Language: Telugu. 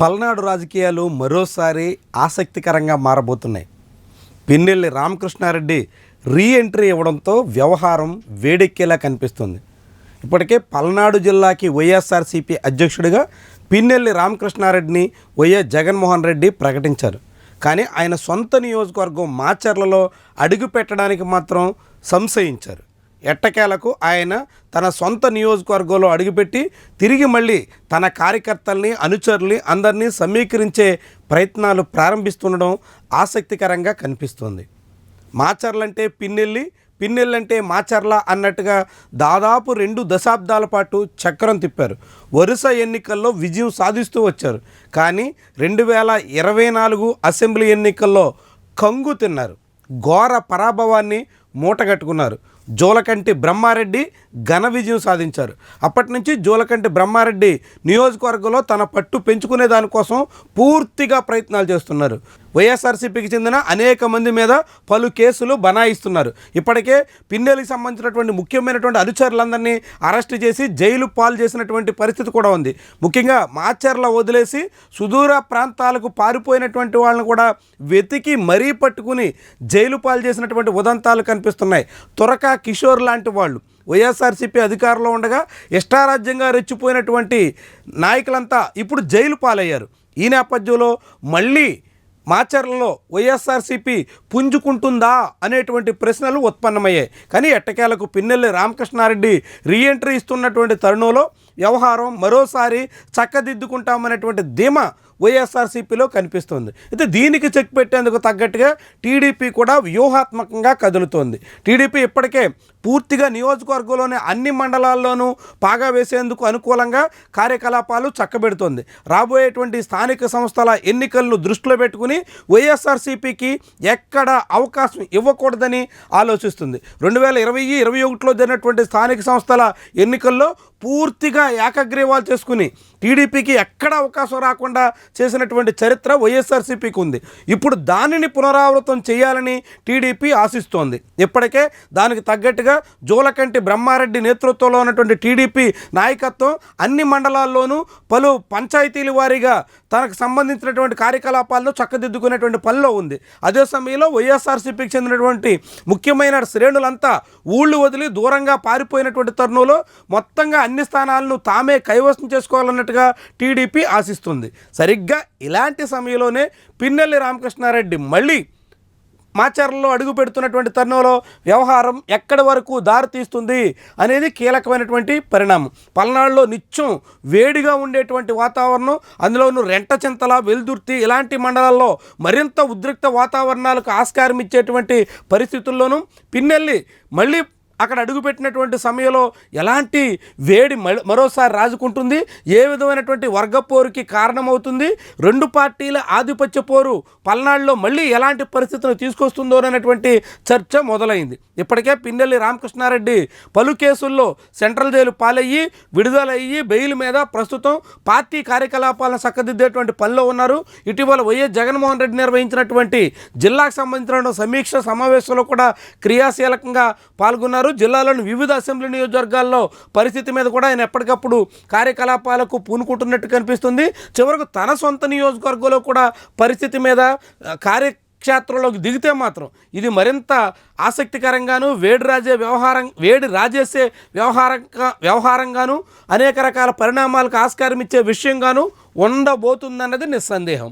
పల్నాడు రాజకీయాలు మరోసారి ఆసక్తికరంగా మారబోతున్నాయి. పిన్నెల్లి రామకృష్ణారెడ్డి రీ ఎంట్రీ ఇవ్వడంతో వ్యవహారం వేడెక్కేలా కనిపిస్తుంది. ఇప్పటికే పల్నాడు జిల్లాకి వైఎస్ఆర్సీపీ అధ్యక్షుడిగా పిన్నెల్లి రామకృష్ణారెడ్డిని వైఎస్ జగన్మోహన్ రెడ్డి ప్రకటించారు. కానీ ఆయన సొంత నియోజకవర్గం మాచర్లలో అడుగు పెట్టడానికి మాత్రం సంశయించారు. ఎట్టకేలకు ఆయన తన సొంత నియోజకవర్గంలో అడుగుపెట్టి తిరిగి మళ్ళీ తన కార్యకర్తల్ని అనుచరుల్ని అందరినీ సమీకరించే ప్రయత్నాలు ప్రారంభిస్తుండడం ఆసక్తికరంగా కనిపిస్తుంది. మాచర్లంటే పిన్నెల్లి పిన్నెల్లంటే మాచర్ల అన్నట్టుగా దాదాపు రెండు దశాబ్దాల పాటు చక్రం తిప్పారు. వరుస ఎన్నికల్లో విజయం సాధిస్తూ వచ్చారు. కానీ రెండు వేల ఇరవై నాలుగు అసెంబ్లీ ఎన్నికల్లో కంగు తిన్నారు. ఘోర పరాభవాన్ని మూటగట్టుకున్నారు. జోలకంటి బ్రహ్మారెడ్డి ఘన విజయం సాధించారు. అప్పటి నుంచి జోలకంటి బ్రహ్మారెడ్డి నియోజకవర్గంలో తన పట్టు పెంచుకునే దానికోసం పూర్తిగా ప్రయత్నాలు చేస్తున్నారు. వైఎస్ఆర్సీపీకి చెందిన అనేక మంది మీద పలు కేసులు బనాయిస్తున్నారు. ఇప్పటికే పిన్నెలికి సంబంధించినటువంటి ముఖ్యమైనటువంటి అనుచరులందరినీ అరెస్ట్ చేసి జైలు పాలు చేసినటువంటి పరిస్థితి కూడా ఉంది. ముఖ్యంగా మాచర్ల వదిలేసి సుదూర ప్రాంతాలకు పారిపోయినటువంటి వాళ్ళని కూడా వెతికి మరీ పట్టుకుని జైలు పాలు చేసినటువంటి ఉదంతాలు కనిపిస్తున్నాయి. తురక కిషోర్ లాంటి వాళ్ళు వైఎస్ఆర్సీపీ అధికారంలో ఉండగా ఇష్టారాజ్యంగా రెచ్చిపోయినటువంటి నాయకులంతా ఇప్పుడు జైలు పాలయ్యారు. ఈ నేపథ్యంలో మళ్ళీ మాచర్లలో వైఎస్ఆర్సీపీ పుంజుకుంటుందా అనేటువంటి ప్రశ్నలు ఉత్పన్నమయ్యాయి. కానీ ఎట్టకేలకు పిన్నెల్లి రామకృష్ణారెడ్డి రీఎంట్రీ ఇస్తున్నటువంటి తరుణంలో వ్యవహారం మరోసారి చక్కదిద్దుకుంటామనేటువంటి ధీమా వైఎస్ఆర్సీపీలో కనిపిస్తుంది. అయితే దీనికి చెక్ పెట్టేందుకు తగ్గట్టుగా టీడీపీ కూడా వ్యూహాత్మకంగా కదులుతోంది. టీడీపీ ఇప్పటికే పూర్తిగా నియోజకవర్గంలోని అన్ని మండలాల్లోనూ పాగా వేసేందుకు అనుకూలంగా కార్యకలాపాలు చక్కబెడుతోంది. రాబోయేటువంటి స్థానిక సంస్థల ఎన్నికలను దృష్టిలో పెట్టుకుని వైఎస్ఆర్సీపీకి ఎక్కడ అవకాశం ఇవ్వకూడదని ఆలోచిస్తుంది. రెండు వేల ఇరవై ఇరవై ఒకటిలో జరిగినటువంటి స్థానిక సంస్థల ఎన్నికల్లో పూర్తిగా ఏకగ్రీవాలు చేసుకుని టీడీపీకి ఎక్కడ అవకాశం రాకుండా చేసినటువంటి చరిత్ర వైఎస్ఆర్సీపీకి ఉంది ఇప్పుడు దానిని పునరావృతం చేయాలని టీడీపీ ఆశిస్తోంది. ఇప్పటికే దానికి తగ్గట్టుగా జోలకంటి బ్రహ్మారెడ్డి నేతృత్వంలో ఉన్నటువంటి టీడీపీ నాయకత్వం అన్ని మండలాల్లోనూ పలు పంచాయతీల వారీగా తనకు సంబంధించినటువంటి కార్యకలాపాలను చక్కదిద్దుకునేటువంటి పనిలో ఉంది. అదే సమయంలో వైఎస్ఆర్సీపీకి చెందినటువంటి ముఖ్యమైన శ్రేణులంతా ఊళ్ళు వదిలి దూరంగా పారిపోయినటువంటి తరుణంలో మొత్తంగా అన్ని స్థానాలను తామే కైవసం చేసుకోవాలన్నట్టు చేసుకోవాలన్నట్టుగా టీడీపీ ఆశిస్తుంది. సరిగ్గా ఇలాంటి సమయంలోనే పిన్నెల్లి రామకృష్ణారెడ్డి మళ్ళీ మాచర్లలో అడుగు పెడుతున్నటువంటి తరుణంలో వ్యవహారం ఎక్కడి వరకు దారితీస్తుంది అనేది కీలకమైనటువంటి పరిణామం. పల్నాడులో నిత్యం వేడిగా ఉండేటువంటి వాతావరణం అందులోనూ రెంట చింతల వెల్దుర్తి ఇలాంటి మండలాల్లో మరింత ఉద్రిక్త వాతావరణాలకు ఆస్కారం ఇచ్చేటువంటి పరిస్థితుల్లోనూ పిన్నెల్లి మళ్ళీ అక్కడ అడుగుపెట్టినటువంటి సమయంలో ఎలాంటి వేడి మరోసారి రాజుకుంటుంది? ఏ విధమైనటువంటి వర్గపోరుకి కారణమవుతుంది? రెండు పార్టీల ఆధిపత్య పోరు పల్నాడులో మళ్ళీ ఎలాంటి పరిస్థితులు తీసుకొస్తుందో అనేటువంటి చర్చ మొదలైంది. ఇప్పటికే పిన్నెల్లి రామకృష్ణారెడ్డి పలు కేసుల్లో సెంట్రల్ జైలు పాలయ్యి విడుదలయ్యి బెయిల్ మీద ప్రస్తుతం పార్టీ కార్యకలాపాలను చక్కదిద్దేటువంటి పనిలో ఉన్నారు. ఇటీవల వైఎస్ జగన్మోహన్ రెడ్డి నిర్వహించినటువంటి జిల్లాకు సంబంధించిన సమీక్ష సమావేశంలో కూడా క్రియాశీలకంగా పాల్గొన్నారు. జిల్లాలోని వివిధ అసెంబ్లీ నియోజకవర్గాల్లో పరిస్థితి మీద కూడా ఆయన ఎప్పటికప్పుడు కార్యకలాపాలకు పూనుకుంటున్నట్టు కనిపిస్తుంది. చివరకు తన సొంత నియోజకవర్గంలో కూడా పరిస్థితి మీద కార్య క్షేత్రంలోకి దిగితే మాత్రం ఇది మరింత ఆసక్తికరంగాను వేడి రాజే వ్యవహారం వేడి రాజేసే వ్యవహారంగా వ్యవహారంగాను అనేక రకాల పరిణామాలకు ఆస్కారం ఇచ్చే విషయంగాను ఉండబోతుందన్నది నిస్సందేహం.